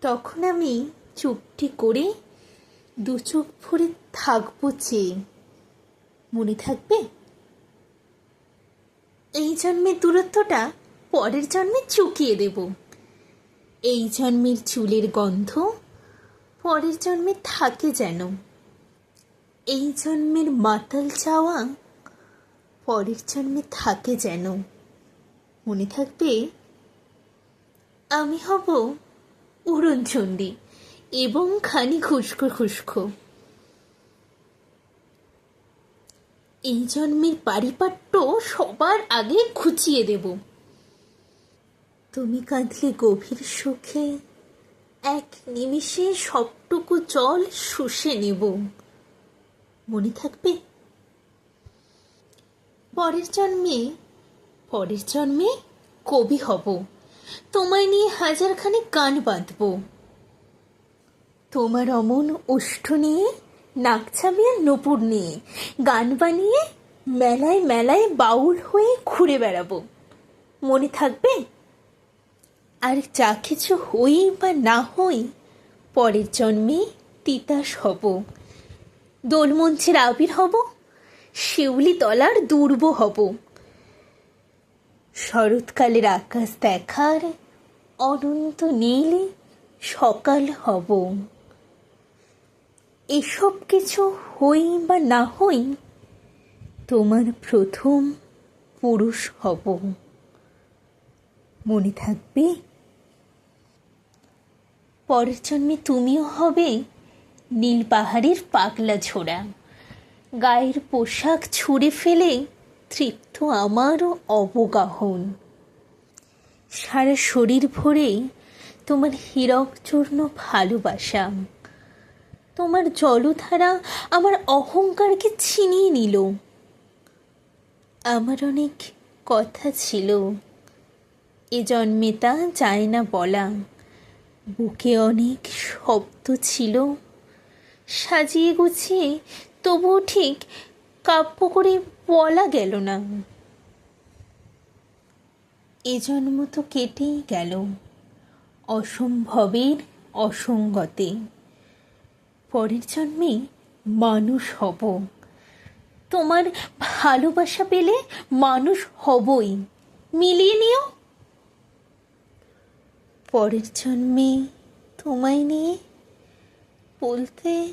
তখন আমি চুপটি করে দু চোখ ভরে থাকব চেয়ে মনে থাকবে? এই জন্মের দূরত্বটা পরের জন্মে চুকিয়ে দেব। এই জন্মের চুলের গন্ধ পরের জন্মে থাকে যেন। এই জন্মের মাতাল চাওয়া পরের জন্মে থাকে যেন। মনে থাকবে, আমি হব উড়নচণ্ডী এবং খানি খুস্কো খুস্কো এই জন্মের পারিপাট্য সবার আগে খুঁচিয়ে দেব। তুমি কাঁদলে গভীর সুখে এক নিমিষে সবটুকু জল শুষে নেব। মনে থাকবে? পরের জন্মে পরের জন্মে কবি হব। তোমায় নিয়ে হাজারখানে গান বাঁধব। তোমার অমন ওষ্ঠ নিয়ে নাকছাবি আর নপুর নিয়ে, গান বানিয়ে, মেলায় মেলায় বাউল হয়ে ঘুরে বেড়াবো। মনে থাকবে, আর যা কিছু হই বা না হই, পরের জন্মে তিতাস হব। দোলমঞ্চের আবির হব, শিউলি তলার দুর্ব হব। শরৎকালের আকাশ দেখার অনন্ত নীলে সকাল হব। এসব কিছু হই বা না হই তোমার প্রথম পুরুষ হব। মনে থাকবে? পরের জন্মে তুমিও হবে নীল পাহাড়ের পাগলা ঝোড়া গায়ের পোশাক ছুঁড়ে ফেলে তৃপ্ত আমারও অবগাহন। সারা শরীর ভরেই তোমার হীরকচূর্ণ ভালোবাসা। তোমার জলধারা আমার অহংকারকে ছিনিয়ে নিল। আমার অনেক কথা ছিল। এ জন্মে তা যায় না বলা। বুকে অনেক শব্দ ছিল। সাজিয়ে গুছিয়ে তবুও ঠিক কাব্য করে বলা গেল না। এ জন্ম তো কেটেই গেল, অসম্ভবের অসঙ্গতে। পরের জন্মে মানুষ হব। তোমার ভালোবাসা পেলে মানুষ হবই। মিলিয়ে নিও। পরের জন্মে তোমায় নিয়ে বলতে